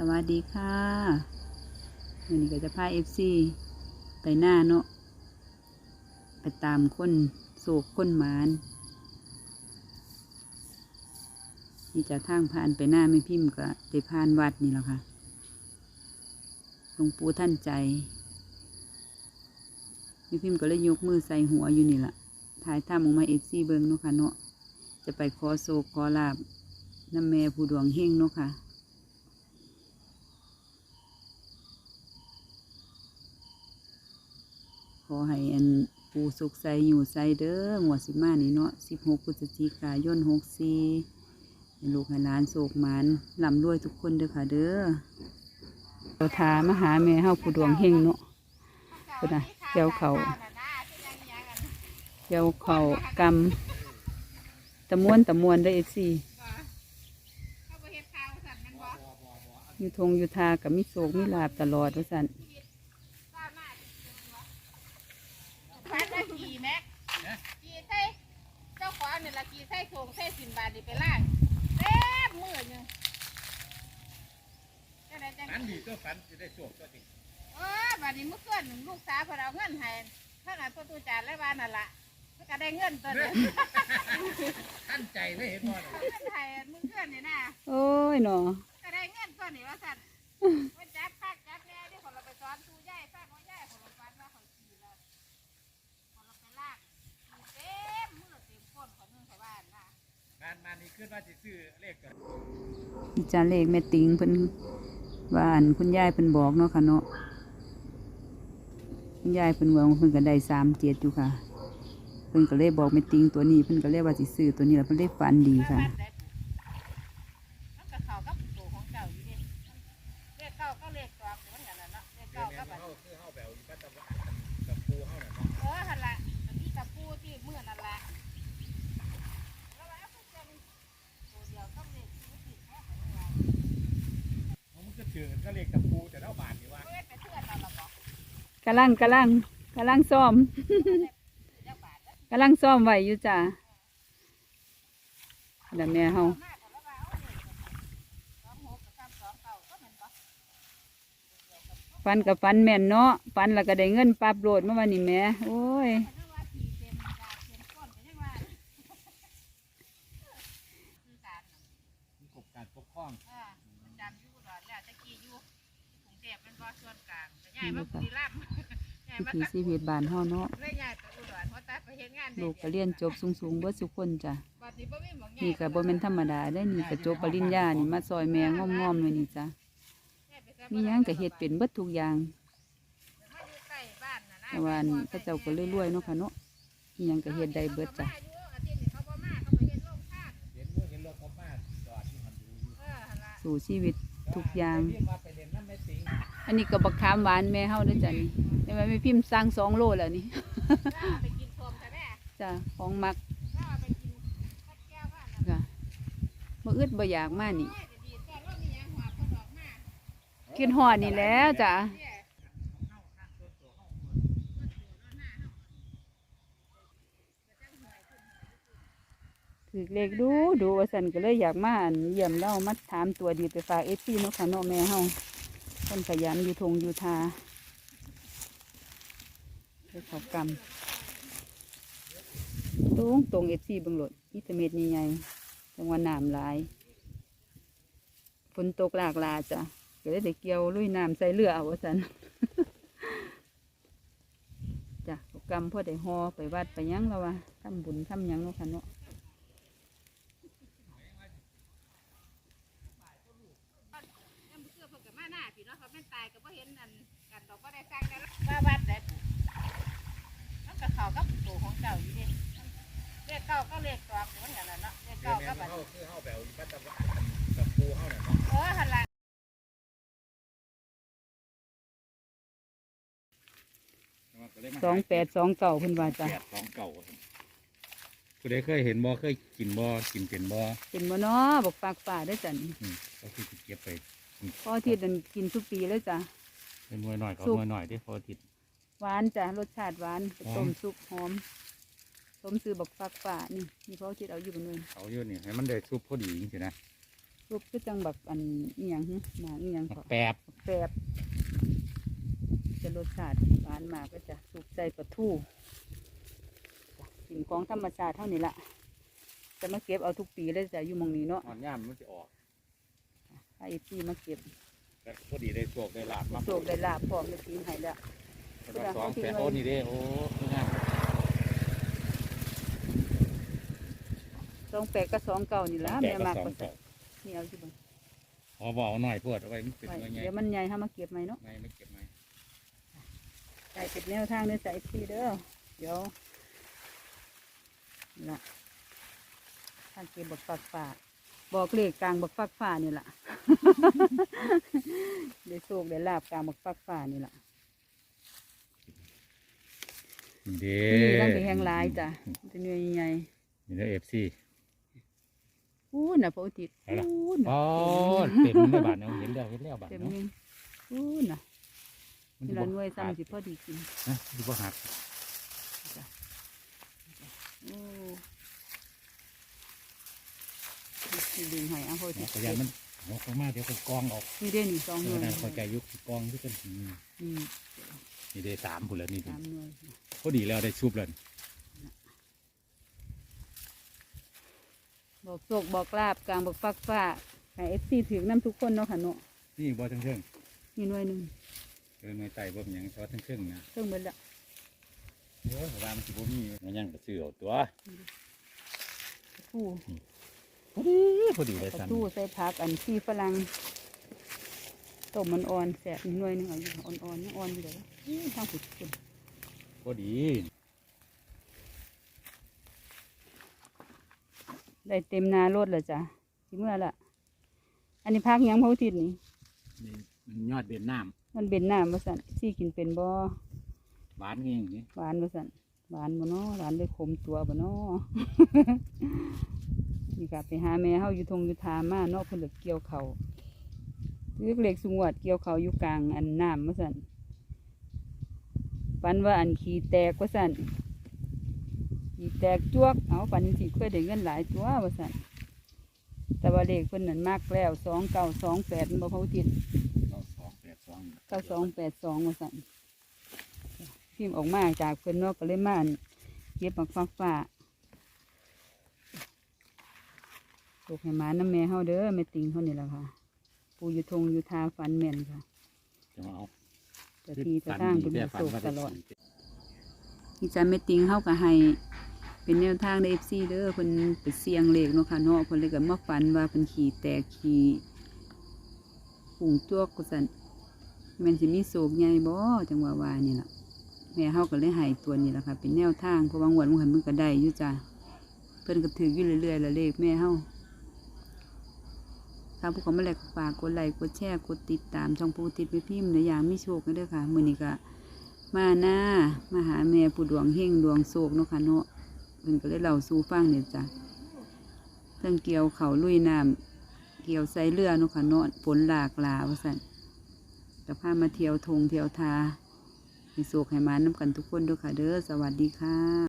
สวัสดีค่ะวันนี้ก็จะพาเอฟซีไปหน้าเนาะไปตามคนโศกคนหมานนี่จะทางผ่านไปหน้าไม่พิมพ์ก็ได้ผ่านวัดนี่แหละค่ะหลวงปู่ท่านใจไม่พิมพ์ก็เลยยกมือใส่หัวอยู่นี่แหละถ่ายทำออกมาเอฟซีเบิงเนาะค่ะเนาะจะไปขอโศกขอลาบน้ำแม่ผู้ดวงเฮงเนาะค่ะ ขอให้อันปูสุขใสอยู่ใสเด้อหัวดสิมานี่เนาะสิบหกพฤศจิกายนหกสี่ลูกให้หลานโศกหมานลำรวยทุกคนเด้อค่ะเด้อเราทามหาแม่เฮาผู้ดวงเฮงเนาะเพิ่นน่ะเจ้าเขาเจ้าเขากำตะม้วนตะม้วนได้เอซีอยู่ทงอยู่ทากับมิโศกมิลาบตลอดว่าสัน พัดมาขี่แม็กขี่ใส่ เจ้าของนี่ละขี่ใส่โถงใส่สินบาทนี่ไปล่างเต็มมือหนึ่งจังไดจังฝันดีก็ฝันจะได้โชคก็จริงเออบาดนี้เมื่อคืนลูกสาวเพนเอาเงินให้เท่านั้นประตูจานและวานั่นล่ะมันก็ได้เงินตัวเดียวท่านใจไม่เห็นบ่เลยเอาเงินให้เมื่อคืนนี่นะโอ้ยเนาะก็ได้เงินตัวนี้ว่าสั่นว่าจับคักจับแน่ที่คนเราไปสอนตูย่ายฟังว่าย่ายคนเราฟันว่าเขาขี่แล้วคนเราไปลากขี่เต็มมือเต็มก้นคนนึงชาวบ้านนะ งานมานี่ขึ้นว่าสิซื้อเลขกันอีจานเลขแม่ติงเพิ่นว่าอันคุณยายเพิ่นบอกเนาะค่ะเนาะคุณยายเพิ่นว่าเพิ่นก็ได้สามเจ็ดอยู่ค่ะ เพิ่นก็เลยบอกแม่ติงตัวนี้เพิ่นก็เลยว่าสิซื้อตัวนี้แล้วเพิ่นเลยฝันดีค่ะ มันก็เข้ากับตัวของเจ้าอยู่ดิเลขเก้าก็เลขสองเหมือนกันน่ะเนาะเลข เดี๋ย เก้าว ก็ นี้ แบบ เฮาคือเฮาแบบวัดตะวันกับปูเฮาน่ะเนาะ เออหันละอันนี้กับปูที่เมื่อนั่นละแล้วว่าเอาไปเจอตัวเดียวต้องเลขที่ติดแค่ไหนวะ มันก็ถือก็เลขกับปูแต่เท่าบาทนี่ว่าเอ้ยไปเชื่อเราหรอบอกำลังกำลังกำลังซ่อมเจ้าบาทแล้วกำลังซ่อมไว้อยู่จ้ะแล้วแม่เฮาฟันกับฟันแม่นเนาะฟันแล้วก็ได้เงินปรับโรดเมื่อวันนี้แม่โอ้ย เพราะว่าสี่เต็มดาเต็มก้นก็ยังว่าคือการน่ะ มีกบการปกครอง อ่าประจำอยู่อุดรแล้วตะกี้อยู่ก รุงเทพเป็นบ่อส่วนกลางแต่ย้ายมาบุรีรัมย์ย้ายวิมาถีตั้งชีวิตบ้านเฮาเนาะเลยย้ายไปอุดรเพราะตาไปเฮ็ดงานลูกก็เรียนจบสูงๆเบิดทุกคนจ้ะบัดนี้บ่มีหม้องย้ายนี่ก็บ่แม่นธรรมดาได้นี่ก็จบปริญญานี่มาซอยแม่งอมๆเลยนี่จ้ะย้ายไปไสมีหยังก็เฮ็ดเป็นเบิดทุกอย่างมาอยู่ใกล้บ้านน่ะนะแต่ว่าอันพระเจ้าก็รวยๆเนาะค่ะเนาะมีหยังก็เฮ็ดได้เบิดจ้ะขาก็มาอยู่อาทิตย์นี้เขาบ่มาเขาไปเฮ็ดโรงทานเห็นมือเห็นรถเขามาจอดที่หันดูอยู่เออหั่นล่ะ สู่ชีวิตทุกอย่าง เรียกว่าไปเรียนน้ำแม่ติง อันนี้ก็บักขามหวานแม่เฮาเด้อจ้ะนี่แม่ว่าแม่พิมพ์สั่งสองโลแล้วนี้ไปกินทมแต่แม่จ้ะของมักแล้วเอาไปกินข้าวแก้วว่าน่ะค่ะบ่อึดบ่อยากมานี่โอ้ยจะดีแต่ว่ามีหยังหอบเพิ่นออดนี่แล้วจ้ะเนี่ยถือเลขดูดูว่าสันก็เลยอยากมานเยี่ยมเล่ามาถามตัวดีไปฝากเอฟซีเนาะค่ะเนาะแม่เฮา คนขยันอยู่ทงอยู่ทาไปเขอบกรรมตรงตรงเอฟซีบังหลดนี่ตเม็ดใหญ่ๆจังหวะน้ำหลายฝนตกหลากหลาจ้ะก็เลยได้เกี่ยวลุยน้ำใส่เรือเอาว่าสันจ้ะขอบกรรมพ่อได้หอไปวัดไปยังแล้ววะทำบุญทำยังเนาะค่ะเนาะ ยังบ่เชื่อเพิ่นก็มาหน้าพี่เนาะเขาแม่นตายก็บ่เห็นอัน กันดอกบ่ได้สร้างกันว่าวัดได้มันก็เข้ากับตัวของเจ้าอยู่ดิเลขเก้าก็เลขสองเหมือนกันน่ะเนาะเลขเดี๋ยเก้าวนี้ก็บัดเฮาคือเฮาแบบวัดตะวันกับปูเฮาน่ะเนาะเออหั่นล่ะสองแปดสองเก่าเพิ่นว่าจ้ะแปดสองเก่าผู้ใดเคยเห็นบ่เคยกินบ่กินเป็นบ่เป็นบ่เนาะบอกฝากป่าได้อจ้ะนี่อืมก็คือสิเก็บไปพ่อที่ดันกินทุกปีเลยจ้ะ เป็นมวยหน่อยก็สุกมวยหน่อยที่พอติด หวานจ้ะรสชาติหวานหอม ต้มซุปหอมต้มซื้อบอกฝากป่านี่มีพ่อที่เอาอยู่บนนู้นเขาอยู่นี่ให้มันได้ซุปพอดีจริงๆนะรูปคือจังบักอันอีหยังหึหมาอีหยังบัก็กแปบแปบจะรสชาติหวานมากก็จะสุกใจปลาทูจ้ะกินของธรรมชาติเท่านี้ละจะมาเก็บเอาทุกปีเลยจ้ะอยู่หมองนี้เนาะอ่อนย่ามมันจะออกไอ้พี่มาเก็บแต่ พอดีได้โชคได้ลาบมาโศกได้ลาบพร้อมได้ปีนให้แล้วแต่ว่าสองแปดโอ้นี่เด้โอ้งามสองแปดกับสองเก่านี่ละแปแม่ดกับมากสอกงว่าเก้านี่เอาอยู่เบ่งพอบอกหน่อยพวดเอาไว้มันเป็นไว้เงินไงเดี๋ยวมันใหญ่ห้ามาเก็บไหมเนาะไม่ไม่เก็บไหมใส่เป็นแนวทางเด้อใส่พี่เด้อเดี๋ยวนี่ละทางเก็บบักฟักฝ่า บอกเลขกลางบักฟักฝ่านี่ละ ได้โศกได้ลาบกลางบักฟักฝ่านี่ละเด้นี่ร่างสีแห้งหลายจ้ะจะเหนื่อยใหญ่นี่เด้อเอฟซีๆอู้น่ะพระอุทิศเอาล่ะอู้น่ะอ๋อเต็มเลยบาทเนาะเห็นแล้วเห็นแล้วบาทเต็มเนาะนี่อู้น่ะมันนี่สิละบ่หน่วยขาดซ้ำสิพอดีกินนะสิบ่หักโอ้นี่ ดึงให้เอาพระอุทิเนาะศขยันมันหัวเข้ามาเดี๋ยวก็กองออกนี่เด้นี่สองหเอน่อวยนั่นเข้าใจยุคกองที่กันอืมอืมนี่ได้สามผุนแล้วนี่สามหน่วยพอดีแล้วได้ชุบแล้วบอกโศกบอกลาบกลางบอกฟักฟ้าให้เอฟซีถึงน้ำทุกคนเนาะค่ะเนาะนี่บ่ทั้งเครื่องนี่หน่วยหนึ่งเออหน่วยไต่บ่เป็นหยังเพราะทั้งเครื่องนะเครื่องเบิดละโอ้ยว่ามันสิบ่มีมันยังก็ซื้อเอาตัวตู้พ อดีพอดีเลยปลาสั่นทูใส่ผักอันซีฝรั่งต้มมันอ่อนแสบอีกหน่วยหนึงเอาอยู่อ่อนๆยังอ่อนอยู่เลยวะอื้อทางผุดคุณพอดีได้เต็มนารถแล้วจ้ะสิเมื่อละอันนี้พักหยังพระอุทิศนี่นี่มันยอดเด่นน้มันเป็นน้ำว่าสันซี่กินเป็นบ่ำหวานก็อย่างนี้หวานว่าสันหวานบ่เนาะหวานเลยขมตัวบ่เนาะ นี่กลับไปหาแม่เฮาอยู่ทงอยู่ทามาเนาะเพิ่นเลยเกี่ยวเขาวเล็กสุงวดเกี่ยวเขาอยู่กลางอันน้ำว่าสันฝันว่าอันขีแตกว่าสันขีแตกจวกเอาฝันสิเคยได้เงินหลายตัวว่าสันแต่ว่าเลขเพิ่นนั่นมากแล้วสองเก้าสองแปดบ่เขาติดเก้าสองแปดสองว่าสันพิมพ์ออกมาจากเพิ่นนาะก็เลยมานเก็บบักฟักฟ้า ตกให้หมาน้ำแม่เฮาเด้อแม่ติงเฮานี่แหละค่ะ ปูอยู่ทงอยู่ทาฟันแม่นค่ะจะมาเอาแต่ทีแต่ทางเป็นแต่มาฟันโศกว่าตได้ลอดสี่ที่จะแม่ติงเฮาก็ให้เป็นแนวทางใน FC เด้อเพิ่นไปเสี่ยงเลขเนาะค่ะเนาะเพิ่นเลยก็มาฝันว่าเพิ่นขี่แตกขี่ปุ่งตัวกุสันแม่นสิมีโศกใหญ่บ่จังว่าว่านี่ล่ะแม่เฮาก็เลยให้ตัวนี้ล่ะค่ะ เป็นแนวทางเพราะว่างวดมันหันมันก็ได้อยู่จ้ะเพิ่นก็ถืออยู่เรื่อยๆละเลขแม่เฮา ถ้าผู้เขามาแลกฝากกดไลค์กดแชร์กดติดตามช่องผู้ติดไปพิมพ์ในอย่างมีโชคกันเด้อค่ะมือนี้ก็มาหน้ามาหาแม่ผู้ดวงเฮงดวงโศกเนาะค่ะเนาะเพิ่นก็เลยเล่าสู่ฟังเนี่ยจ้ะทั้งเกี่ยวเขาลุยน้ำเกี่ยวใส่เรือเนาะค่ะเนาะฝนหลากหลาว่าซั่นก็พามาเที่ยวทงเที่ยวทาให้โศกให้มาน้ำกันทุกคนด้วยค่ะเด้อสวัสดีค่ะ